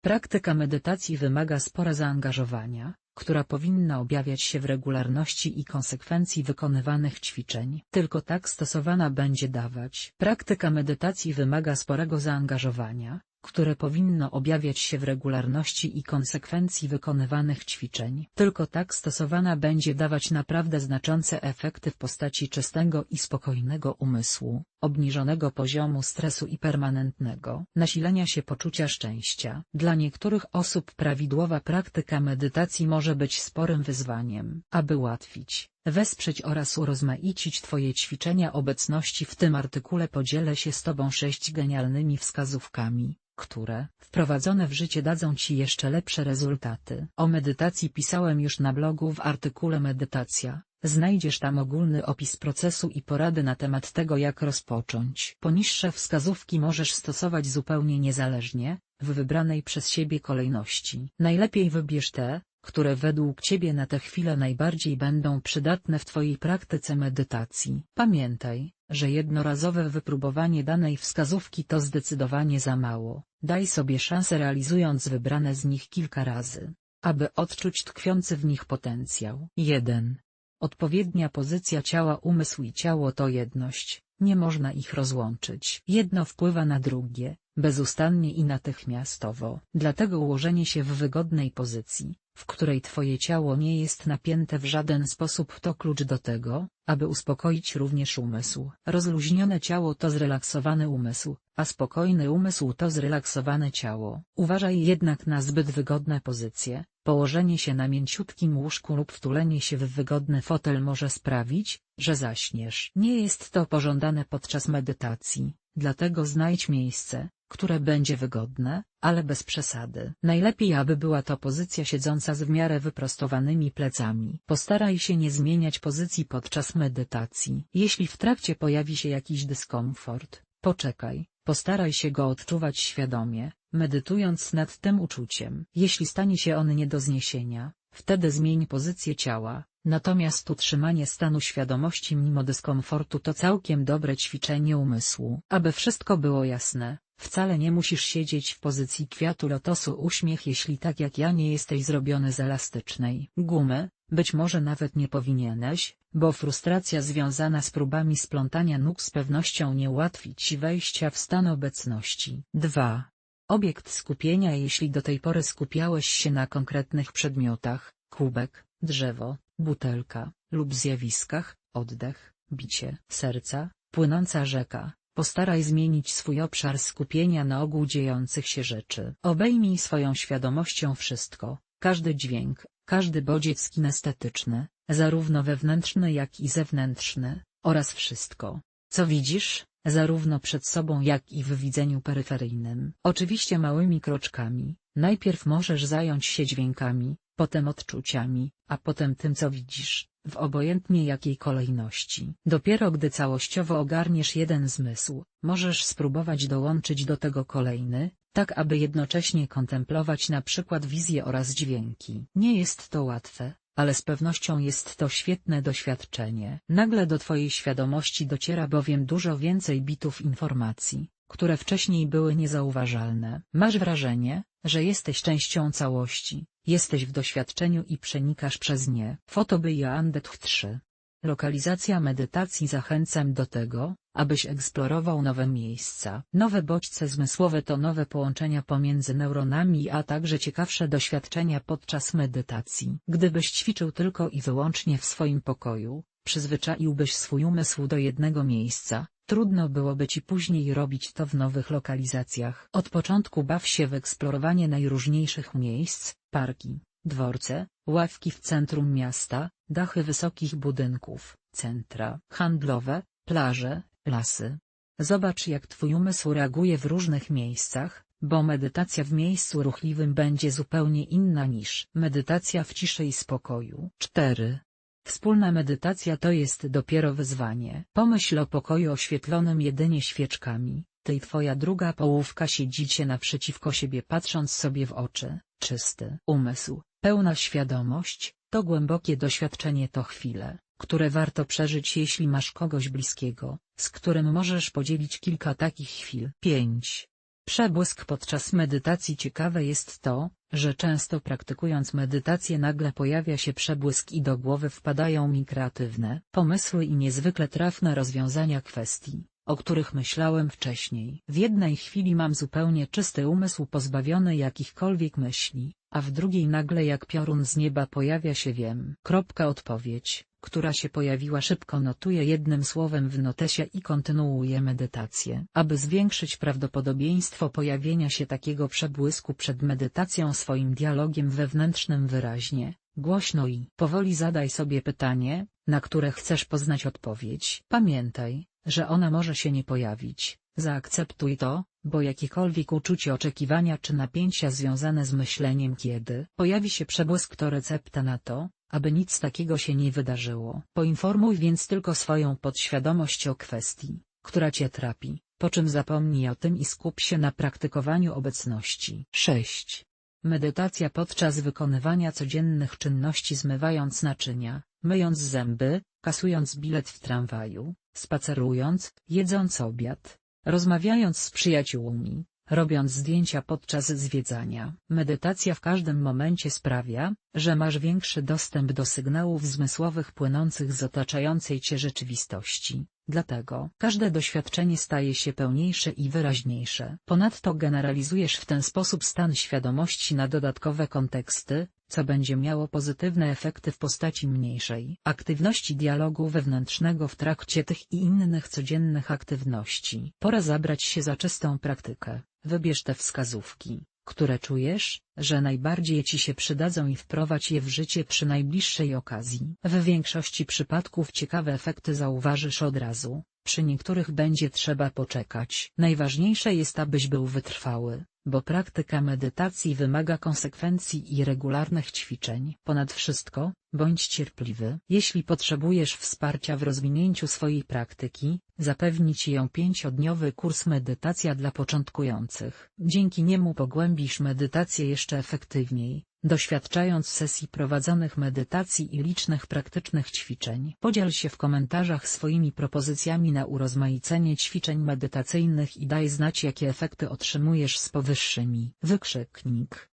Praktyka medytacji wymaga spora zaangażowania, która powinna objawiać się w regularności i konsekwencji wykonywanych ćwiczeń. Tylko tak stosowana będzie dawać. Praktyka medytacji wymaga sporego zaangażowania, które powinno objawiać się w regularności i konsekwencji wykonywanych ćwiczeń. Tylko tak stosowana będzie dawać naprawdę znaczące efekty w postaci czystego i spokojnego umysłu, obniżonego poziomu stresu i permanentnego nasilenia się poczucia szczęścia. Dla niektórych osób prawidłowa praktyka medytacji może być sporym wyzwaniem. Aby ułatwić, wesprzeć oraz urozmaicić Twoje ćwiczenia obecności w tym artykule podzielę się z Tobą sześć genialnymi wskazówkami, które, wprowadzone w życie dadzą Ci jeszcze lepsze rezultaty. O medytacji pisałem już na blogu w artykule Medytacja. Znajdziesz tam ogólny opis procesu i porady na temat tego jak rozpocząć. Poniższe wskazówki możesz stosować zupełnie niezależnie, w wybranej przez siebie kolejności. Najlepiej wybierz te, które według Ciebie na tę chwilę najbardziej będą przydatne w Twojej praktyce medytacji. Pamiętaj, że jednorazowe wypróbowanie danej wskazówki to zdecydowanie za mało. Daj sobie szansę realizując wybrane z nich kilka razy, aby odczuć tkwiący w nich potencjał. 1. Odpowiednia pozycja ciała Umysł i ciało to jedność, nie można ich rozłączyć. Jedno wpływa na drugie, bezustannie i natychmiastowo. Dlatego ułożenie się w wygodnej pozycji, w której Twoje ciało nie jest napięte w żaden sposób to klucz do tego, aby uspokoić również umysł. Rozluźnione ciało to zrelaksowany umysł, a spokojny umysł to zrelaksowane ciało. Uważaj jednak na zbyt wygodne pozycje, położenie się na mięciutkim łóżku lub wtulenie się w wygodny fotel może sprawić, że zaśniesz. Nie jest to pożądane podczas medytacji, dlatego znajdź miejsce, które będzie wygodne, ale bez przesady. Najlepiej aby była to pozycja siedząca z w miarę wyprostowanymi plecami. Postaraj się nie zmieniać pozycji podczas medytacji. Jeśli w trakcie pojawi się jakiś dyskomfort, poczekaj, postaraj się go odczuwać świadomie, medytując nad tym uczuciem. Jeśli stanie się on nie do zniesienia, wtedy zmień pozycję ciała, Natomiast utrzymanie stanu świadomości mimo dyskomfortu to całkiem dobre ćwiczenie umysłu. Aby wszystko było jasne, wcale nie musisz siedzieć w pozycji kwiatu lotosu uśmiech jeśli tak jak ja nie jesteś zrobiony z elastycznej gumy, być może nawet nie powinieneś, bo frustracja związana z próbami splątania nóg z pewnością nie ułatwi ci wejścia w stan obecności. 2. Obiekt skupienia Jeśli do tej pory skupiałeś się na konkretnych przedmiotach, kubek, drzewo, butelka, lub zjawiskach, oddech, bicie serca, płynąca rzeka, postaraj zmienić swój obszar skupienia na ogół dziejących się rzeczy. Obejmij swoją świadomością wszystko, każdy dźwięk, każdy bodziec kinestetyczny, zarówno wewnętrzny jak i zewnętrzny, oraz wszystko, co widzisz, zarówno przed sobą jak i w widzeniu peryferyjnym. Oczywiście małymi kroczkami, najpierw możesz zająć się dźwiękami, potem odczuciami, a potem tym co widzisz, w obojętnie jakiej kolejności. Dopiero gdy całościowo ogarniesz jeden zmysł, możesz spróbować dołączyć do tego kolejny, tak aby jednocześnie kontemplować na przykład wizje oraz dźwięki. Nie jest to łatwe, ale z pewnością jest to świetne doświadczenie. Nagle do Twojej świadomości dociera bowiem dużo więcej bitów informacji, które wcześniej były niezauważalne. Masz wrażenie, że jesteś częścią całości, jesteś w doświadczeniu i przenikasz przez nie. Fotoby Joandet 3. Lokalizacja medytacji Zachęcam do tego, abyś eksplorował nowe miejsca. Nowe bodźce zmysłowe to nowe połączenia pomiędzy neuronami a także ciekawsze doświadczenia podczas medytacji. Gdybyś ćwiczył tylko i wyłącznie w swoim pokoju, przyzwyczaiłbyś swój umysł do jednego miejsca, Trudno byłoby ci później robić to w nowych lokalizacjach. Od początku baw się w eksplorowanie najróżniejszych miejsc, parki, dworce, ławki w centrum miasta, dachy wysokich budynków, centra handlowe, plaże, lasy. Zobacz jak twój umysł reaguje w różnych miejscach, bo medytacja w miejscu ruchliwym będzie zupełnie inna niż medytacja w ciszy i spokoju. 4. Wspólna medytacja to jest dopiero wyzwanie. Pomyśl o pokoju oświetlonym jedynie świeczkami, ty i twoja druga połówka siedzicie naprzeciwko siebie patrząc sobie w oczy, czysty umysł, pełna świadomość, to głębokie doświadczenie to chwile, które warto przeżyć jeśli masz kogoś bliskiego, z którym możesz podzielić kilka takich chwil. 5. Przebłysk podczas medytacji ciekawe jest to, że często praktykując medytację nagle pojawia się przebłysk i do głowy wpadają mi kreatywne pomysły i niezwykle trafne rozwiązania kwestii, o których myślałem wcześniej. W jednej chwili mam zupełnie czysty umysł pozbawiony jakichkolwiek myśli, a w drugiej nagle jak piorun z nieba pojawia się wiem. Kropka odpowiedź, która się pojawiła szybko notuję jednym słowem w notesie i kontynuuję medytację. Aby zwiększyć prawdopodobieństwo pojawienia się takiego przebłysku przed medytacją swoim dialogiem wewnętrznym wyraźnie, głośno i powoli zadaj sobie pytanie, na które chcesz poznać odpowiedź. Pamiętaj, że ona może się nie pojawić, zaakceptuj to, bo jakiekolwiek uczucie oczekiwania czy napięcia związane z myśleniem kiedy pojawi się przebłysk to recepta na to, aby nic takiego się nie wydarzyło. Poinformuj więc tylko swoją podświadomość o kwestii, która cię trapi, po czym zapomnij o tym i skup się na praktykowaniu obecności. 6. Medytacja podczas wykonywania codziennych czynności zmywając naczynia, myjąc zęby, kasując bilet w tramwaju, spacerując, jedząc obiad, rozmawiając z przyjaciółmi, robiąc zdjęcia podczas zwiedzania. Medytacja w każdym momencie sprawia, że masz większy dostęp do sygnałów zmysłowych płynących z otaczającej cię rzeczywistości. Dlatego każde doświadczenie staje się pełniejsze i wyraźniejsze. Ponadto generalizujesz w ten sposób stan świadomości na dodatkowe konteksty, co będzie miało pozytywne efekty w postaci mniejszej aktywności dialogu wewnętrznego w trakcie tych i innych codziennych aktywności. Pora zabrać się za czystą praktykę. Wybierz te wskazówki, które czujesz, że najbardziej Ci się przydadzą i wprowadź je w życie przy najbliższej okazji. W większości przypadków ciekawe efekty zauważysz od razu, przy niektórych będzie trzeba poczekać. Najważniejsze jest abyś był wytrwały, bo praktyka medytacji wymaga konsekwencji i regularnych ćwiczeń. Ponad wszystko, bądź cierpliwy. Jeśli potrzebujesz wsparcia w rozwinięciu swojej praktyki, zapewni Ci ją pięciodniowy kurs Medytacja dla początkujących. Dzięki niemu pogłębisz medytację jeszcze efektywniej, doświadczając sesji prowadzonych medytacji i licznych praktycznych ćwiczeń. Podziel się w komentarzach swoimi propozycjami na urozmaicenie ćwiczeń medytacyjnych i daj znać jakie efekty otrzymujesz z powyższymi. Wykrzyknik